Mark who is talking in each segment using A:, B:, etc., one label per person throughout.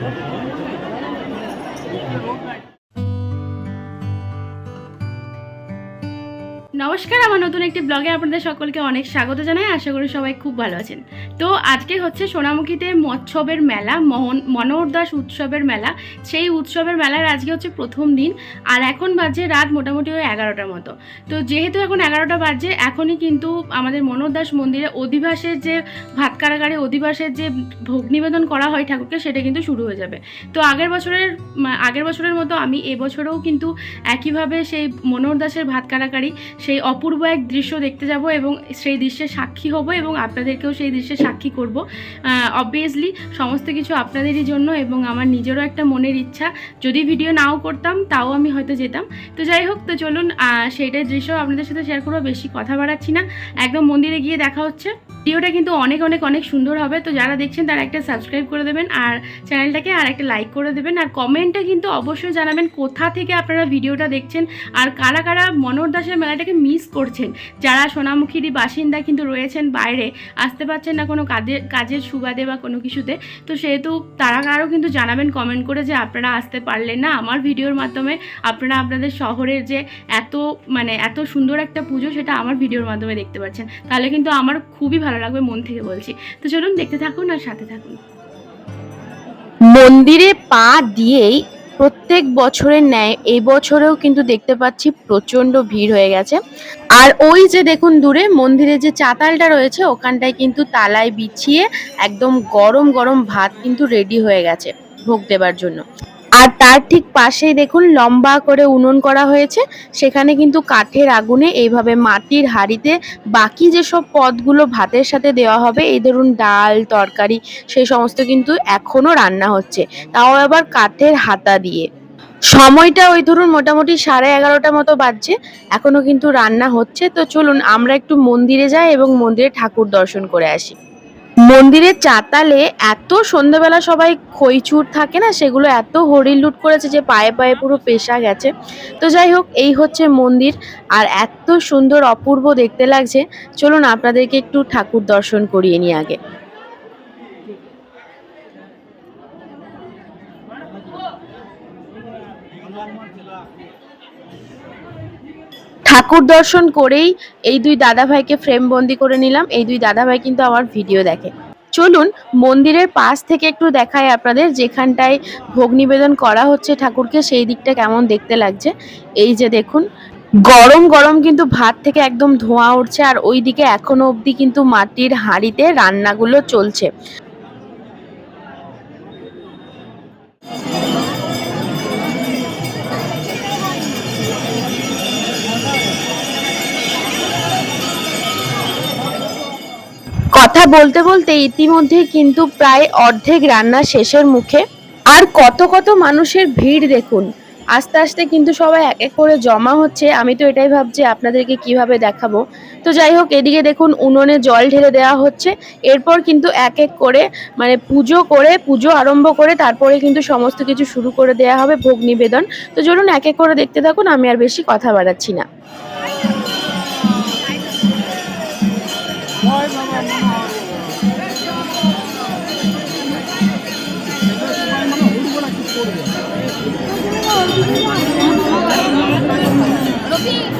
A: নমস্কার, আমার নতুন একটি ব্লগে আপনাদের সকলকে অনেক স্বাগত জানাই। আশা করি সবাই খুব ভালো আছেন। তো আজকে হচ্ছে সোনামুখীতে মৎসবের মেলা, মোহন, মনোহর দাস উৎসবের মেলা। সেই উৎসবের মেলার আজকে হচ্ছে প্রথম দিন, আর এখন বাজে রাত মোটামুটি ওই এগারোটার মতো। তো যেহেতু এখন এগারোটা বাজে, এখনই কিন্তু আমাদের মনোহর দাস মন্দিরে অধিবাসের যে ভাত কারাগারে অধিবাসের যে ভোগ নিবেদন করা হয় ঠাকুরকে, সেটা কিন্তু শুরু হয়ে যাবে। তো আগের বছরের আগের বছরের মতো আমি এবছরেও কিন্তু একইভাবে সেই মনোহর দাসের ভাত কারাকারি সেই অপূর্ব এক দৃশ্য দেখতে যাব এবং সেই দৃশ্যের সাক্ষী হব এবং আপনাদেরকেও সেই দৃশ্যের সাক্ষী করব। অবভিয়াসলি সমস্ত কিছু আপনাদেরই জন্য এবং আমার নিজেরও একটা মনের ইচ্ছা। যদি ভিডিও নাও করতাম তাও আমি হয়তো যেতাম। তো যাই হোক তো চলুন আহ, সেইটার দৃশ্য আপনাদের সাথে শেয়ার করব বেশি কথা বাড়াচ্ছি না। একদম মন্দিরে গিয়ে দেখা হচ্ছে। ভিডিওটা কিন্তু অনেক অনেক অনেক সুন্দর হবে। তো যারা দেখছেন তারা একটা সাবস্ক্রাইব করে দেবেন আর চ্যানেলটাকে আর একটা লাইক করে দেবেন। আর কমেন্টে কিন্তু অবশ্যই জানাবেন কোথা থেকে আপনারা ভিডিওটা দেখছেন আর কারা কারা মনোহর দাসের মেলাটাকে মিস করছেন। যারা সোনামুখীরই বাসিন্দা কিন্তু রয়েছেন বাইরে আসতে পারছেন না কোনো কাজের কাজের সুবাদে বা কোনো কিছুতে। তো সেহেতু তারা কারও কিন্তু জানাবেন কমেন্ট করে যে আপনারা আসতে পারলেন না। আমার ভিডিওর মাধ্যমে আপনারা আপনাদের শহরের যে এত মানে এত সুন্দর একটা পুজো, সেটা আমার ভিডিওর মাধ্যমে দেখতে পাচ্ছেন। তাহলে কিন্তু আমার খুবই ভালো লাগবে মন থেকে বলছি। তো চলুন দেখতে থাকুন আর সাথে থাকুন।
B: মন্দিরে পা দিয়েই প্রত্যেক বছরের ন্যায়, এই বছরেও কিন্তু দেখতে পাচ্ছি প্রচণ্ড ভিড় হয়ে গেছে। আর ওই যে দেখুন দূরে মন্দিরে যে চাতালটা রয়েছে, ওখানটায় কিন্তু তালায় বিছিয়ে একদম গরম গরম ভাত কিন্তু রেডি হয়ে গেছে ভোগ দেবার জন্য। আর তার ঠিক পাশেই দেখুন লম্বা করে উনুন করা হয়েছে। সেখানে কিন্তু কাঠের আগুনে এইভাবে মাটির হাঁড়িতে বাকি যেসব পদগুলো ভাতের সাথে দেওয়া হবে, এই ধরুন ডাল, তরকারি, সেই সমস্ত কিন্তু এখনও রান্না হচ্ছে। তাও আবার কাঠের হাতা দিয়ে। সময়টা ওই ধরুন মোটামুটি সাড়ে এগারোটা মতো বাজছে, এখনও কিন্তু রান্না হচ্ছে। তো চলুন আমরা একটু মন্দিরে যাই এবং মন্দিরে ঠাকুর দর্শন করে আসি। মন্দিরের চাতালে এত সন্ধ্যেবেলা সবাই খইচুর থাকে না, সেগুলো এত হরিল লুট করেছে যে পায়ে পায়ে পুরো পেশা গেছে। তো যাই হোক, এই হচ্ছে মন্দির, আর এত সুন্দর অপূর্ব দেখতে লাগছে। চলুন আপনাদেরকে একটু ঠাকুর দর্শন করিয়ে নিই আগে। ঠাকুর দর্শন করেই এই দুই দাদা ভাইকে ফ্রেম বন্দি করে নিলাম। এই দুই দাদা ভাই কিন্তু আমার ভিডিও দেখে। চলুন, মন্দিরের পাশ থেকে একটু দেখাই আপনাদের যেখানটায় ভোগ নিবেদন করা হচ্ছে ঠাকুরকে, সেই দিকটা কেমন দেখতে লাগছে। এই যে দেখুন, গরম গরম কিন্তু ভাত থেকে একদম ধোঁয়া উঠছে, আর ওই দিকে এখনও অবধি কিন্তু মাটির হাঁড়িতে রান্নাগুলো চলছে। কথা বলতে বলতে ইতিমধ্যে কিন্তু প্রায় অর্ধেক রান্না শেষের মুখে। আর কত কত মানুষের ভিড় দেখুন। আস্তে আস্তে কিন্তু সবাই এক এক করে জমা হচ্ছে। আমি তো এটাই ভাবছি, আপনাদেরকে কীভাবে দেখাবো? তো যাই হোক, এদিকে দেখুন উনুনে জল ঢেলে দেওয়া হচ্ছে। এরপর কিন্তু এক এক করে মানে পুজো করে, পুজো আরম্ভ করে তারপরে কিন্তু সমস্ত কিছু শুরু করে দেওয়া হবে ভোগ নিবেদন। তো চলুন এক এক করে দেখতে থাকুন, আমি আর বেশি কথা বাড়াচ্ছি না। খুশি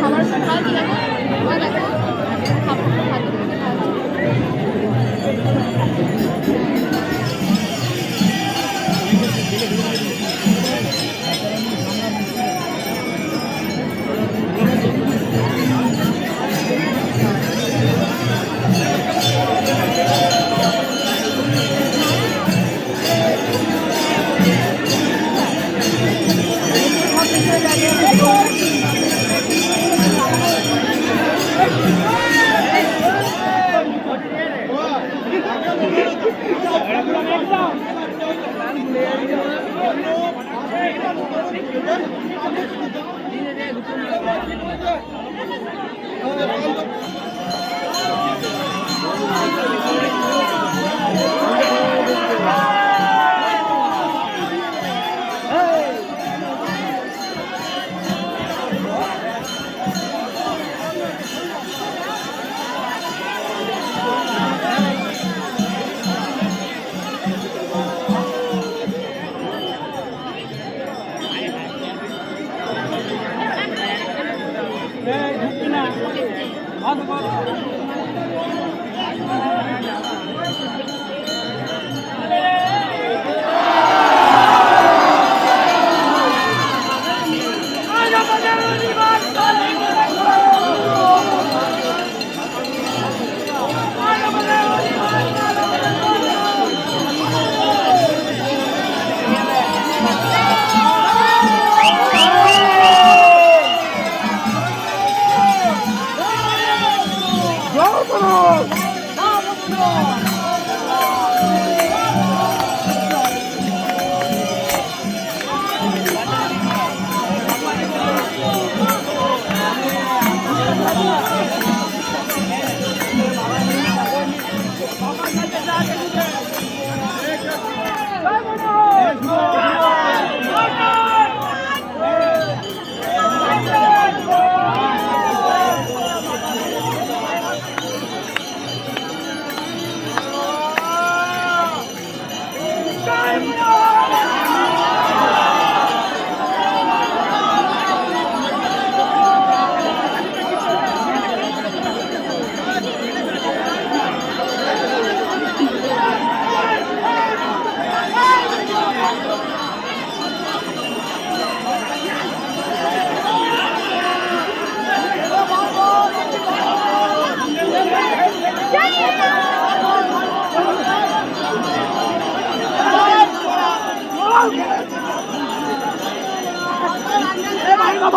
B: খাবার এই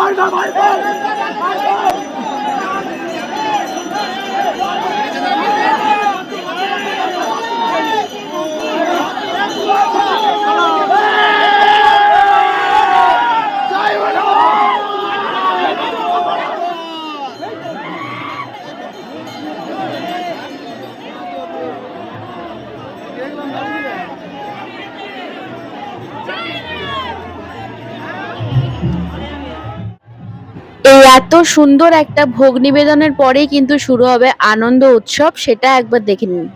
B: এত সুন্দর একটা ভোগ নিবেদনের পরেই কিন্তু শুরু হবে আনন্দ উৎসব, সেটা একবার দেখে নিন।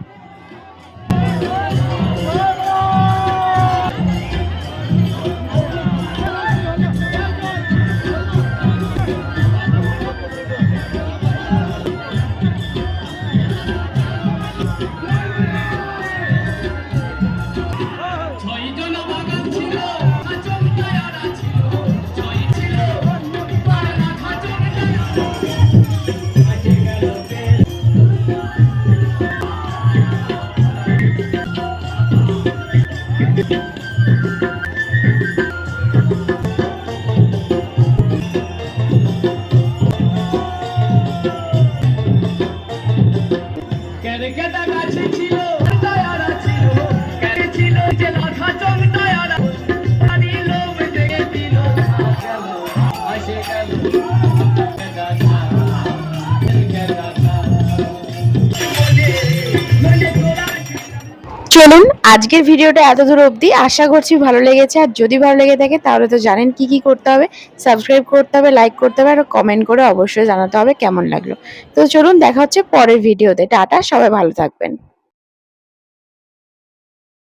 B: চলুন, আজকের ভিডিওটা এত দূর অবধি। আশা করছি ভালো লেগেছে। আর যদি ভালো লেগে থাকে, তাহলে তো জানেন কি কি করতে হবে। সাবস্ক্রাইব করতে হবে লাইক করতে হবে, আর কমেন্ট করে অবশ্যই জানাতে হবে কেমন লাগল। তো চলুন, দেখা হচ্ছে পরের ভিডিওতে। টাটা, সবাই ভালো থাকবেন।